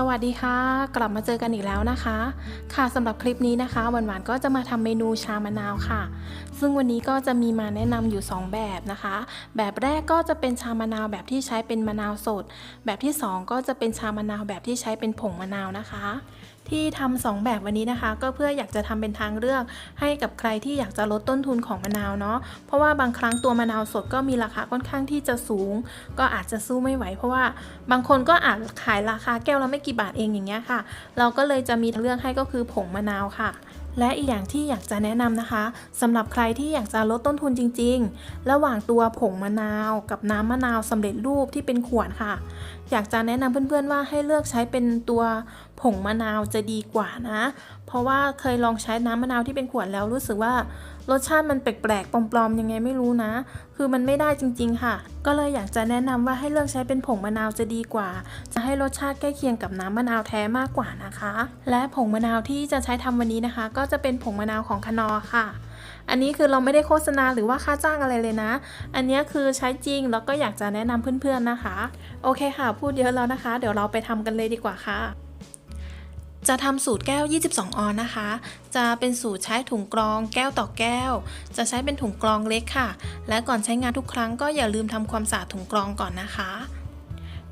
สวัสดีค่ะ กลับมาเจอกันอีกแล้วนะคะ ค่ะสำหรับคลิปนี้นะคะหวานๆก็จะมาทำเมนูชามะนาวค่ะ ซึ่งวันนี้ก็จะมีมาแนะนำอยู่ 2 แบบนะคะ แบบแรกก็จะเป็นชามะนาวแบบที่ใช้เป็นมะนาวสด แบบที่ 2 ก็จะเป็นชามะนาวแบบที่ใช้เป็นผงมะนาวนะคะ ที่ทำสองแบบวันนี้นะคะ ก็เพื่ออยากจะทำเป็นทางเลือก ให้กับใครที่อยากจะลดต้นทุนของมะนาวเนาะเพราะว่าบางครั้งตัวมะนาวสดก็มีราคาค่อนข้างที่จะสูง ก็อาจจะสู้ไม่ไหว เพราะว่าบางคนก็อาจขายราคาแก้วละไม่กี่บาทเองอย่างเงี้ยค่ะ เราก็เลยจะมีทางเลือกให้ก็คือผงมะนาวค่ะ และอีกอย่างที่อยากจะแนะนำนะคะสำหรับใครที่อยากจะลดต้นทุนจริง ๆ ระหว่างตัวผงมะนาวกับน้ำมะนาวสำเร็จรูปที่เป็นขวดค่ะ อยากจะแนะนำเพื่อนๆว่าให้เลือกใช้เป็นตัวผงมะนาวจะดีกว่านะ เพราะว่าเคยลองใช้น้ำมะนาวที่เป็นขวดแล้วรู้สึกว่า รสชาติมันแปลกๆปลอมๆยังไงไม่รู้นะ คือมันไม่ได้จริงๆค่ะ ก็เลยอยากจะแนะนำว่าให้เลือกใช้เป็นผงมะนาวจะดีกว่า จะให้รสชาติใกล้เคียงกับน้ำมะนาวแท้มากกว่านะคะ และผงมะนาวที่จะใช้ทำวันนี้นะคะ ก็จะเป็นผงมะนาวของคนอค่ะ อันนี้คือเราไม่ได้โฆษณาหรือว่าค่าจ้างอะไรเลยนะ อันนี้คือใช้จริงแล้วก็อยากจะแนะนำเพื่อนๆนะคะ โอเคค่ะ พูดเยอะแล้วนะคะ เดี๋ยวเราไปทำกันเลยดีกว่าค่ะ จะทำสูตรแก้ว 22 ออนนะคะ จะเป็นสูตรใช้ถุงกรองแก้วต่อแก้ว จะใช้เป็นถุงกรองเล็กค่ะ และก่อนใช้งานทุกครั้งก็อย่าลืมทำความสะอาดถุงกรองก่อนนะคะ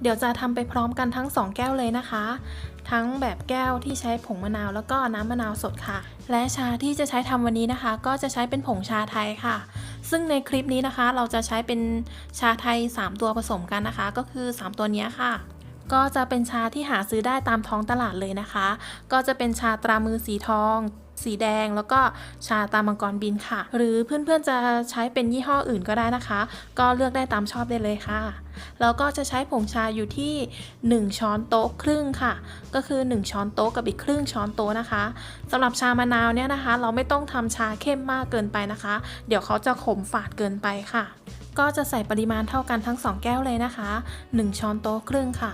เดี๋ยวจะทำไปพร้อมกันทั้ง 2 แก้วเลยนะคะ ทั้งแบบแก้วที่ใช้ผงมะนาวแล้วก็น้ำมะนาวสดค่ะ และชาที่จะใช้ทำวันนี้นะคะ ก็จะใช้เป็นผงชาไทยค่ะ ซึ่งในคลิปนี้นะคะ เราจะใช้เป็นชาไทย 3 ตัวผสมกันนะคะ ก็คือ 3 ตัวนี้ค่ะ ก็จะเป็นชาที่หาซื้อได้ตามท้องตลาดเลยนะคะ ก็จะเป็นชาตรามือสีทอง สีแดง แล้วก็ชาตามังกรบินค่ะ หรือเพื่อนๆจะใช้เป็นยี่ห้ออื่นก็ได้นะคะ ก็เลือกได้ตามชอบได้เลยค่ะ แล้วก็จะใช้ผงชาอยู่ที่ 1 ช้อนโต๊ะครึ่งค่ะ ก็คือ 1 ช้อนโต๊ะกับอีกครึ่งช้อนโต๊ะนะคะสำหรับชามะนาวเนี่ยนะคะ เราไม่ต้องทำชาเข้มมากเกินไปนะคะ เดี๋ยวเขาจะขมฝาดเกินไปค่ะ ก็จะใส่ปริมาณเท่ากันทั้ง 2 แก้วเลยนะคะ 1 ช้อนโต๊ะครึ่งค่ะ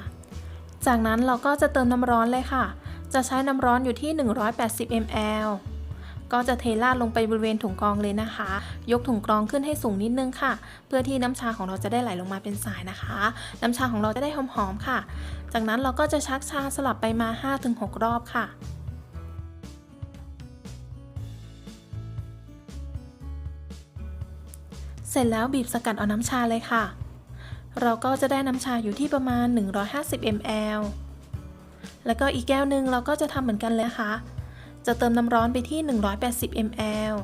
จากนั้นเราก็จะเติมน้ำร้อนเลยค่ะ จะใช้น้ำร้อนอยู่ที่ 180 ml ก็จะเทราดลงไปบริเวณถุงกรองเลยนะคะ ยกถุงกรองขึ้นให้สูงนิดนึงค่ะ เพื่อที่น้ำชาของเราจะได้ไหลลงมาเป็นสายนะคะ น้ำชาของเราจะได้หอมๆค่ะ จากนั้นเราก็จะชักชาสลับไปมา 5-6 รอบค่ะเสร็จแล้วบีบสกัดเอาน้ำชาเลยค่ะ เราก็จะได้น้ำชาอยู่ที่ประมาณ 150 ml แล้วก็อีกแก้วหนึ่งเราก็จะทำเหมือนกันเลยนะคะ จะเติมน้ำร้อนไปที่ 180 ml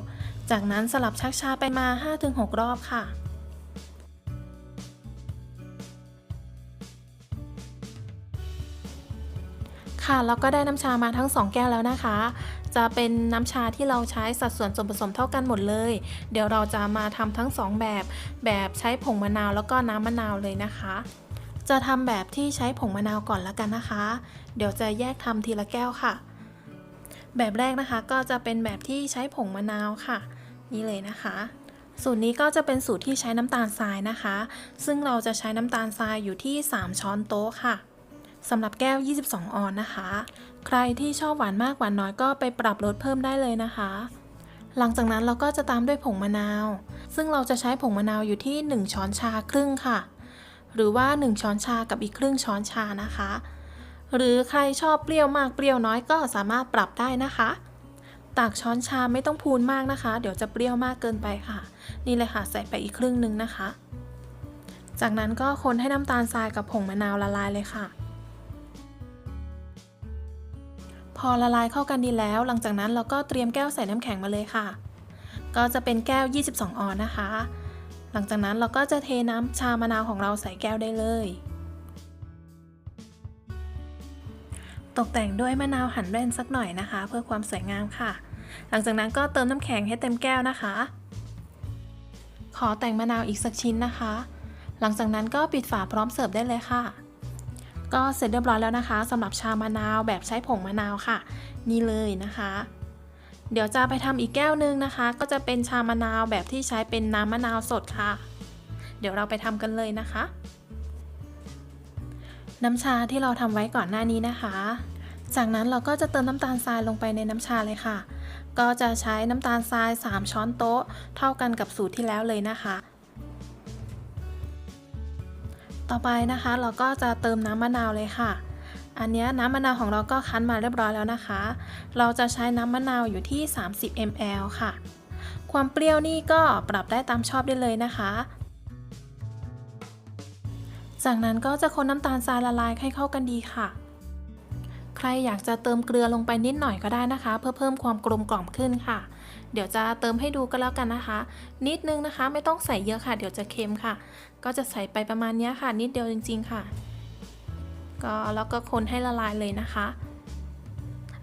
จากนั้นสลับชักชาไปมา 5-6 รอบค่ะค่ะแล้วก็ได้น้ำชามาทั้ง 2 แก้วแล้วนะคะ จะเป็นน้ำชาที่เราใช้สัดส่วนส่วนผสมเท่ากันหมดเลย เดี๋ยวเราจะมาทำทั้ง 2 แบบ แบบใช้ผงมะนาวแล้วก็น้ำมะนาวเลยนะคะ จะทำแบบที่ใช้ผงมะนาวก่อนละกันนะคะ เดี๋ยวจะแยกทำทีละแก้วค่ะ แบบแรกนะคะก็จะเป็นแบบที่ใช้ผงมะนาวค่ะ นี่เลยนะคะสูตรนี้ก็จะเป็นสูตรที่ใช้น้ำตาลทรายนะคะ ซึ่งเราจะใช้น้ำตาลทรายอยู่ที่ 3 ช้อนโต๊ะค่ะ สำหรับแก้ว 22 ออนนะคะ ใครที่ชอบหวานมากหวานน้อยก็ไปปรับลดเพิ่มได้เลยนะคะ หลังจากนั้นเราก็จะตามด้วยผงมะนาว ซึ่งเราจะใช้ผงมะนาวอยู่ที่ 1 ช้อนชาครึ่งค่ะ หรือว่า 1 ช้อนชากับอีกครึ่งช้อนชานะคะ หรือใครชอบเปรี้ยวมากเปรี้ยวน้อยก็สามารถปรับได้นะคะตักช้อนชาไม่ต้องพูนมากนะคะ เดี๋ยวจะเปรี้ยวมากเกินไปค่ะ นี่เลยค่ะใส่ไปอีกครึ่งหนึ่งนะคะ จากนั้นก็คนให้น้ำตาลทรายกับผงมะนาวละลายเลยค่ะ พอละลายเข้ากันดีแล้ว หลังจากนั้นเราก็เตรียมแก้วใส่น้ำแข็งมาเลยค่ะ ก็จะเป็นแก้ว 22 ออนนะคะ หลังจากนั้นเราก็จะเทน้ำชามะนาวของเราใส่แก้วได้เลย ตกแต่งด้วยมะนาวหั่นแว่นสักหน่อยนะคะ เพื่อความสวยงามค่ะ หลังจากนั้นก็เติมน้ำแข็งให้เต็มแก้วนะคะ ขอแต่งมะนาวอีกสักชิ้นนะคะ หลังจากนั้นก็ปิดฝาพร้อมเสิร์ฟได้เลยค่ะ ก็เสร็จเรียบร้อยแล้วนะคะสำหรับชามะนาวแบบใช้ผงมะนาวค่ะ นี่เลยนะคะ เดี๋ยวจะไปทำอีกแก้วหนึงนะคะ ก็จะเป็นชามะนาวแบบที่ใช้เป็นน้ำมะนาวสดค่ะ เดี๋ยวเราไปทำกันเลยนะคะ น้ำชาที่เราทำไว้ก่อนหน้านี้นะคะ จากนั้นเราก็จะเติมน้ำตาลทรายลงไปในน้ำชาเลยค่ะ ก็จะใช้น้ำตาลทราย 3 ช้อนโต๊ะ เท่ากันกับสูตรที่แล้วเลยนะคะ ต่อไปนะคะ เราก็จะเติมน้ำมะนาวเลยค่ะ อันนี้น้ำมะนาวของเราก็คั้นมาเรียบร้อยแล้วนะคะ เราจะใช้น้ำมะนาวอยู่ที่ 30 ml ค่ะ ความเปรี้ยวนี่ก็ปรับได้ตามชอบได้เลยนะคะ จากนั้นก็จะคนน้ำตาลทรายละลายให้เข้ากันดีค่ะ ใครอยากจะเติมเกลือลงไปนิดหน่อยก็ได้นะคะ เพื่อเพิ่มความกลมกล่อมขึ้นค่ะ เดี๋ยวจะเติมให้ดูกันแล้วกันนะคะ นิดนึงนะคะ ไม่ต้องใส่เยอะค่ะ เดี๋ยวจะเค็มค่ะ ก็จะใส่ไปประมาณนี้ค่ะ นิดเดียวจริง ๆ ค่ะ ก็แล้วก็คนให้ละลายเลยนะคะ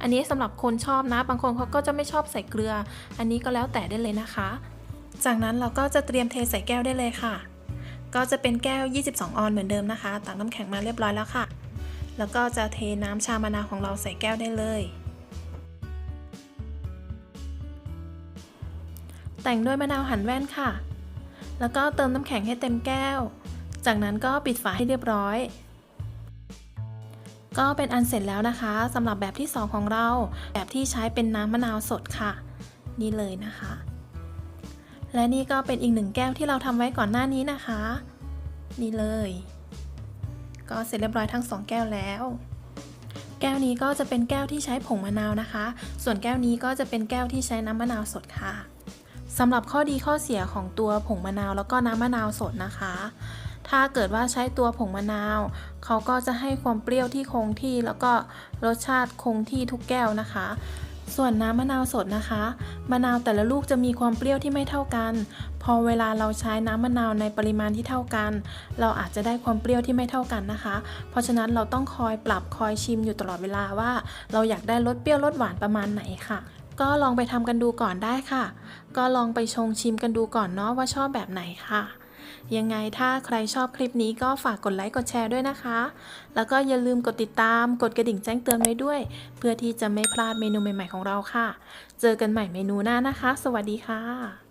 อันนี้สำหรับคนชอบนะ บางคนเขาก็จะไม่ชอบใส่เกลือ อันนี้ก็แล้วแต่ได้เลยนะคะ จากนั้นเราก็จะเตรียมเทใส่แก้วได้เลยค่ะ ก็จะเป็นแก้ว 22 ออนเหมือนเดิมนะคะตักน้ำแข็งมาเรียบร้อยแล้วค่ะ แล้วก็จะเทน้ำชามะนาวของเราใส่แก้วได้เลย แต่งด้วยมะนาวหั่นแว่นค่ะ แล้วก็เติมน้ำแข็งให้เต็มแก้ว จากนั้นก็ปิดฝาให้เรียบร้อย ก็เป็นอันเสร็จแล้วนะคะสำหรับแบบที่ 2 ของเรา แบบที่ใช้เป็นน้ำมะนาวสดค่ะ นี่เลยนะคะ และนี่ก็เป็นอีกหนึ่งแก้วที่เราทำไว้ก่อนหน้านี้นะคะ นี่เลย ก็เสร็จเรียบร้อยทั้ง 2 แก้วแล้ว แก้วนี้ก็จะเป็นแก้วที่ใช้ผงมะนาวนะคะ ส่วนแก้วนี้ก็จะเป็นแก้วที่ใช้น้ำมะนาวสดค่ะสำหรับข้อดีข้อเสียของตัวผงมะนาวแล้วก็น้ำมะนาวสดนะคะ ถ้าเกิดว่าใช้ตัวผงมะนาว เขาก็จะให้ความเปรี้ยวที่คงที่แล้วก็รสชาติคงที่ทุกแก้วนะคะ ส่วนน้ำมะนาวสดนะคะ มะนาวแต่ละลูกจะมีความเปรี้ยวที่ไม่เท่ากัน พอเวลาเราใช้น้ำมะนาวในปริมาณที่เท่ากัน เราอาจจะได้ความเปรี้ยวที่ไม่เท่ากันนะคะ เพราะฉะนั้นเราต้องคอยปรับคอยชิมอยู่ตลอดเวลาว่า เราอยากได้รสเปรี้ยวรสหวานประมาณไหนค่ะ ก็ลองไปทำกันดูก่อนได้ค่ะ ก็ลองไปชงชิมกันดูก่อนเนาะว่าชอบแบบไหนค่ะ ยังไงถ้าใครชอบคลิปนี้ก็ฝากกดไลค์กดแชร์ด้วยนะคะ แล้วก็อย่าลืมกดติดตามกดกระดิ่งแจ้งเตือนไว้ด้วย เพื่อที่จะไม่พลาดเมนูใหม่ ๆ ของเราค่ะ เจอกันใหม่เมนูหน้านะคะ สวัสดีค่ะ